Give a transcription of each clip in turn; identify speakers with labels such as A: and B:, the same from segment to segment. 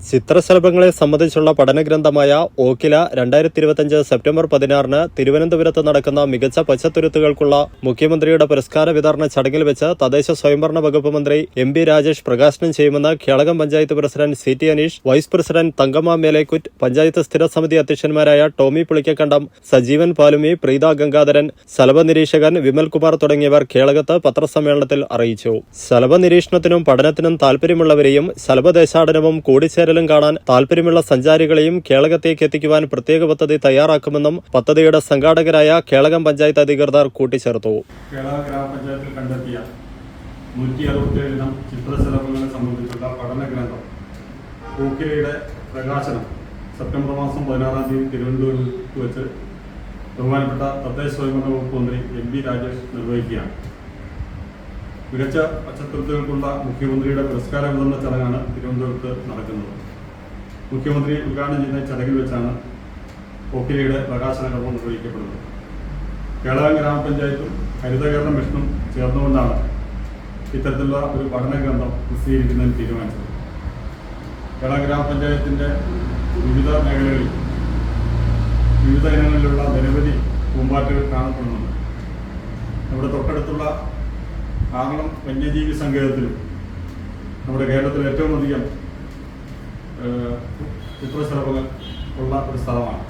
A: ചിത്രശലഭങ്ങളെ സംബന്ധിച്ചുള്ള പഠനഗ്രന്ഥമായ ഓക്കില രണ്ടായിരത്തി ഇരുപത്തിയഞ്ച് സെപ്റ്റംബർ പതിനാറിന് തിരുവനന്തപുരത്ത് നടക്കുന്ന മികച്ച പച്ചത്തുരുത്തുകൾക്കുള്ള മുഖ്യമന്ത്രിയുടെ പുരസ്കാര വിതരണ ചടങ്ങിൽ വെച്ച് തദ്ദേശ സ്വയംഭരണ വകുപ്പ് മന്ത്രി എം ബി രാജേഷ് പ്രകാശനം ചെയ്യുമെന്ന് Kelakam panchayat president C T Aneesh vice president Thankamma Melekkuttu panchayat സ്ഥിര സമിതി അധ്യക്ഷന്മാരായ ടോമി പുളിക്കക്കണ്ടം സജീവൻ പാലുമി പ്രീത ഗംഗാധരൻ ശലഭ നിരീക്ഷകൻ വിമൽകുമാർ തുടങ്ങിയവർ കേളകത്ത് പത്രസമ്മേളനത്തിൽ അറിയിച്ചു. ശലഭ നിരീക്ഷണത്തിനും പഠനത്തിനും താൽപര്യമുള്ളവരെയും ശലഭദേശാടനവും കൂടിച്ചേരലും കാണാൻ താൽപര്യമുള്ള സഞ്ചാരികളെയും കേളകത്തേക്ക് എത്തിക്കുവാൻ പ്രത്യേക പദ്ധതി തയ്യാറാക്കുമെന്നും പദ്ധതിയുടെ സംഘാടകരായ കേളകം പഞ്ചായത്ത് അധികൃതർ കൂട്ടിച്ചേർത്തു.
B: പ്രകാശനം സെപ്റ്റംബർ മാസം പതിനാറാം തീയതി തിരുവനന്തപുരത്ത് വെച്ച് ബഹുമാനപ്പെട്ട തദ്ദേശ സ്വയംഭരണ വകുപ്പ് മന്ത്രി എം പി രാജേഷ് നിർവഹിക്കുകയാണ്. മികച്ച പച്ചത്തുരുത്തുകൾക്കുള്ള മുഖ്യമന്ത്രിയുടെ പുരസ്കാര വിതരണ ചടങ്ങാണ് തിരുവനന്തപുരത്ത് നടക്കുന്നത്. മുഖ്യമന്ത്രി ഉദ്ഘാടനം ചെയ്യുന്ന ചടങ്ങിൽ വെച്ചാണ് പോക്കിലയുടെ പ്രകാശന കർമ്മം നിർവഹിക്കപ്പെടുന്നത്. കേളകം ഗ്രാമപഞ്ചായത്തും ഹരിത കേരളം മിഷനും ചേർന്നുകൊണ്ടാണ് ഇത്തരത്തിലുള്ള ഒരു പഠന ഗ്രന്ഥം പ്രസിദ്ധീകരിക്കുന്നതിന് തീരുമാനിച്ചത്. കേളകം ഗ്രാമപഞ്ചായത്തിന്റെ വിവിധ മേഖലകളിൽ വിവിധ ഇനങ്ങളിലുള്ള നിരവധി പൂമ്പാറ്റകൾ കാണപ്പെടുന്നുണ്ട്. നമ്മുടെ തൊട്ടടുത്തുള്ള ആറളം വന്യജീവി സങ്കേതത്തിലും. നമ്മുടെ കേരളത്തിൽ ഏറ്റവും അധികം ചിത്രശലഭങ്ങൾ ഉള്ള ഒരു സ്ഥലമാണ്.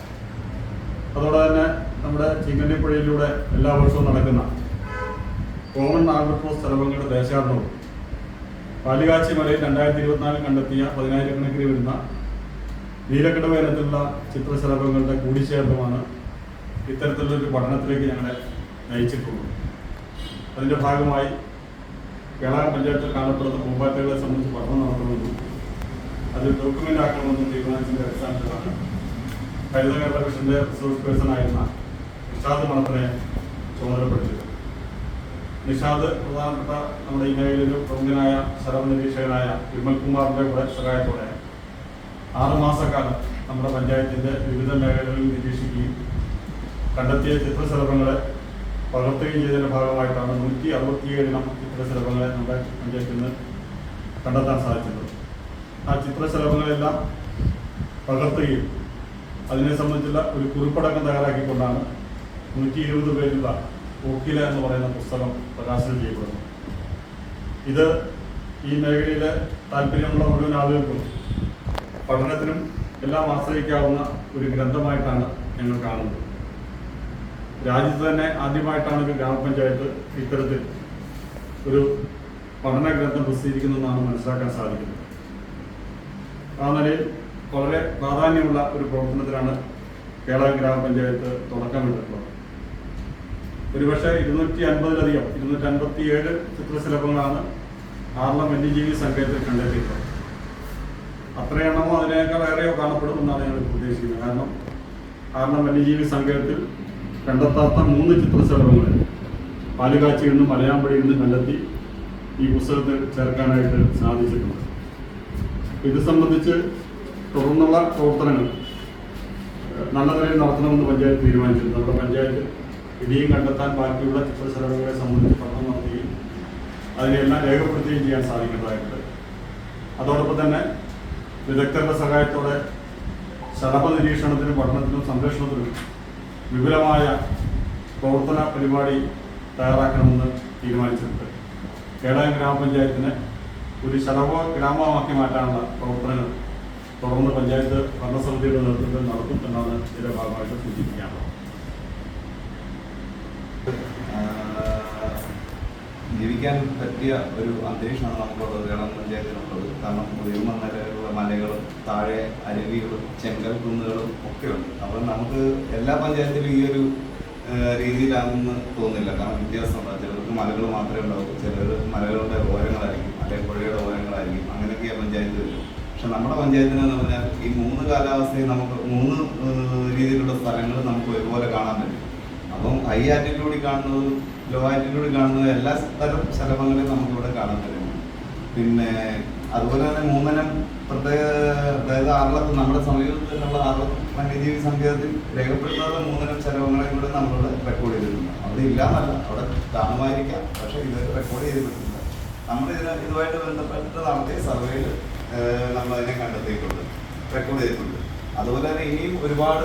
B: അതോടെ തന്നെ നമ്മുടെ ചിങ്ങന്നിപ്പുഴയിലൂടെ എല്ലാ വർഷവും നടക്കുന്ന കോമൺ ആൽബട്രോസ് സ്ഥലങ്ങളുടെ ദേശാടനവും പാലുകാച്ചി മലയിൽ രണ്ടായിരത്തി ഇരുപത്തിനാലിൽ കണ്ടെത്തിയ പതിനായിരക്കണക്കിന് വരുന്ന നീലക്കടവ് ഇനത്തിലുള്ള ചിത്രശലഭങ്ങളുടെ കൂടിച്ചേർന്നുമാണ് ഇത്തരത്തിലുള്ളൊരു പഠനത്തിലേക്ക് ഞങ്ങളെ നയിച്ചിട്ടുള്ളത്. അതിന്റെ ഭാഗമായി കേരള പഞ്ചായത്തിൽ കാണപ്പെടുന്ന പൂമ്പാറ്റകളെ സംബന്ധിച്ച് പഠനം നടത്തണമെന്നും അത് ഡോക്യുമെന്റ് ആക്കണമെന്നും തീരുമാനിച്ചതിന്റെ അടിസ്ഥാനത്തിലാണ് ഹരിത കേരള മിഷന്റെ റിസോഴ്സ് പേഴ്സൺ ആയിരുന്ന നിഷാദ് മണത്തിനെ ചുമതലപ്പെടുത്തിയത്. നിഷാദ് പ്രധാനപ്പെട്ട നമ്മുടെ ഈ മേഖലയിൽ പ്രമുഖനായ ശരവ നിരീക്ഷകനായ വിമൽ കുമാറിന്റെ കൂടെ സഹായത്തോടെ ആറുമാസക്കാലം നമ്മുടെ പഞ്ചായത്തിന്റെ വിവിധ മേഖലകളിൽ നിരീക്ഷിക്കുകയും കണ്ടെത്തിയ ചിത്രശലഭങ്ങളെ പകർത്തുകയും ചെയ്തതിന്റെ ഭാഗമായിട്ടാണ് നൂറ്റി അറുപത്തിയേഴ് ഇനം ചിത്രശലഭങ്ങളെ നമ്മുടെ പഞ്ചായത്തിൽ നിന്ന് കണ്ടെത്താൻ സാധിച്ചത്. ആ ചിത്രശലഭങ്ങളെല്ലാം പകർത്തുകയും അതിനെ സംബന്ധിച്ചുള്ള ഒരു കുറിപ്പടക്കം തയ്യാറാക്കിക്കൊണ്ടാണ് നൂറ്റി ഇരുപത് പേരുള്ള ഓക്കില എന്ന് പറയുന്ന പുസ്തകം പ്രകാശനം ചെയ്യപ്പെടുന്നത്. ഇത് ഈ മേഖലയിലെ താല്പര്യമുള്ള മുഴുവൻ ആളുകൾക്കും പഠനത്തിനും എല്ലാം ആശ്രയിക്കാവുന്ന ഒരു ഗ്രന്ഥമായിട്ടാണ് ഞങ്ങൾ കാണുന്നത്. രാജ്യത്ത് തന്നെ ആദ്യമായിട്ടാണ് ഒരു ഗ്രാമപഞ്ചായത്ത് ഇത്തരത്തിൽ ഒരു പഠന ഗ്രന്ഥം പ്രസിദ്ധീകരിക്കുന്നതെന്നാണ് മനസ്സിലാക്കാൻ സാധിക്കുന്നത്. ആ നിലയിൽ വളരെ പ്രാധാന്യമുള്ള ഒരു പ്രവർത്തനത്തിലാണ് കേരള ഗ്രാമപഞ്ചായത്ത് തുടക്കമിട്ടിട്ടുള്ളത് ഒരുപക്ഷെ ഇരുന്നൂറ്റി അൻപതിലധികം ഇരുന്നൂറ്റി അൻപത്തി ഏഴ് ചിത്രശലഭങ്ങളാണ് ആറളം വന്യജീവി സങ്കേതത്തിൽ കണ്ടെത്തിയിട്ടുള്ളത്. അത്രയെണ്ണമോ അതിനേക്കാൾ ഏറെയോ കാണപ്പെടുമെന്നാണ് ഞങ്ങൾ ഉദ്ദേശിക്കുന്നത്. കാരണം ആറളം വന്യജീവി സങ്കേതത്തിൽ കണ്ടെത്താത്ത മൂന്ന് ചിത്രശലഭങ്ങളെ പാലുകാച്ചിയിൽ നിന്നും മലയാമ്പടിയിൽ നിന്നും കണ്ടെത്തി ഈ പുസ്തകത്തിൽ ചേർക്കാനായിട്ട് സാധിച്ചിട്ടുണ്ട്. ഇത് സംബന്ധിച്ച് തുടർന്നുള്ള പ്രവർത്തനങ്ങൾ നല്ല നിലയിൽ നടത്തണമെന്ന് പഞ്ചായത്ത് തീരുമാനിച്ചിരുന്നു നമ്മുടെ പഞ്ചായത്ത് ഇടിയും കണ്ടെത്താൻ ബാക്കിയുള്ള ചിത്രശലഭങ്ങളെ സംബന്ധിച്ച് പഠനം നടത്തുകയും അതിനെല്ലാം രേഖപ്പെടുത്തുകയും ചെയ്യാൻ സാധിക്കേണ്ടതായിട്ടുണ്ട് അതോടൊപ്പം തന്നെ വിദഗ്ധരുടെ സഹായത്തോടെ ശലഭ നിരീക്ഷണത്തിനും പഠനത്തിനും സംരക്ഷണത്തിനും വിപുലമായ പ്രവർത്തന പരിപാടി തയ്യാറാക്കണമെന്ന് തീരുമാനിച്ചിട്ടുണ്ട്. കേരളം ഗ്രാമപഞ്ചായത്തിനെ ഒരു ശലഭ ഗ്രാമമാക്കി മാറ്റാനുള്ള പ്രവർത്തനങ്ങൾ തുടർന്ന് പഞ്ചായത്ത് ഭരണസമിതിയുടെ നേതൃത്വത്തിൽ നടത്തും എന്നാണ് ഇതിന്റെ ഭാഗമായിട്ട് സൂചിപ്പിക്കാനുള്ളത്.
C: ജീവിക്കാൻ പറ്റിയ ഒരു അന്തരീക്ഷമാണ് നമുക്കുള്ളത് കേരളം പഞ്ചായത്തിനുള്ളത് കാരണം ഉയർന്ന നിലയിലുള്ള മലകളും താഴെ അരുവികളും ചെങ്കൽ കുന്നുകളും ഒക്കെ ഉണ്ട് അപ്പം നമുക്ക് എല്ലാ പഞ്ചായത്തിലും ഈ ഒരു രീതിയിലാണെന്ന് തോന്നുന്നില്ല. കാരണം വ്യത്യാസമുണ്ട്. ചിലർക്ക് മലകൾ മാത്രമേ ഉണ്ടാവൂ ചിലർ മലകളുടെ ഓരങ്ങളായിരിക്കും. അല്ലെങ്കിൽ പുഴയുടെ ഓരങ്ങളായിരിക്കും. അങ്ങനെയൊക്കെയാ പഞ്ചായത്ത് വരും പക്ഷെ നമ്മുടെ പഞ്ചായത്തിന് എന്ന് പറഞ്ഞാൽ ഈ മൂന്ന് കാലാവസ്ഥയും നമുക്ക് മൂന്ന് രീതിയിലുള്ള സ്ഥലങ്ങൾ നമുക്ക് ഒരുപോലെ കാണാൻ പറ്റും. അപ്പം ഹൈ ആറ്റിറ്റ്യൂഡിൽ കാണുന്നതും ലോ ആറ്റിറ്റ്യൂഡിൽ കാണുന്നതും എല്ലാ തരം ശലഭങ്ങളെയും നമുക്കിവിടെ കാണാൻ കഴിയും പിന്നെ അതുപോലെ തന്നെ മൂന്നനം പ്രത്യേക അതായത് ആറളത്ത് നമ്മുടെ സമീപത്തുള്ള ആറളത്ത് വന്യജീവി സങ്കേതത്തിൽ രേഖപ്പെടുത്താത്ത മൂന്നനം ശലഭങ്ങളെ കൂടെ നമ്മളിവിടെ റെക്കോർഡ് ചെയ്തിട്ടുണ്ട്. അവിടെ ഇല്ലാന്നല്ല അവിടെ കാണുമായിരിക്കാം പക്ഷെ ഇത് റെക്കോർഡ് ചെയ്തിട്ടുണ്ട് നമ്മൾ ഇതിന് ഇതുമായിട്ട് ബന്ധപ്പെട്ട് നടത്തിയ സർവേയിൽ നമ്മളതിനെ കണ്ടെത്തിയിട്ടുണ്ട് റെക്കോർഡ് ചെയ്തിട്ടുണ്ട്. അതുപോലെ തന്നെ ഇനിയും ഒരുപാട്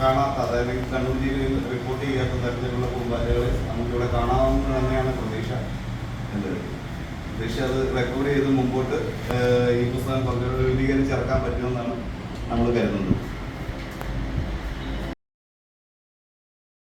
C: കാണാത്ത അതായത് കണ്ണൂർ ജില്ലയിൽ റിപ്പോർട്ട് ചെയ്യാത്ത തരത്തിലുള്ള കുടുംബാലകളെ നമുക്കിവിടെ കാണാമെന്ന് തന്നെയാണ് പ്രതീക്ഷ. എന്ത്? പ്രതീക്ഷ അത് റെക്കോർഡ് ചെയ്ത് മുമ്പോട്ട് ഈ പുസ്തകം കുറച്ചുകൂടി പറ്റുമെന്നാണ് നമ്മൾ കരുതുന്നത്.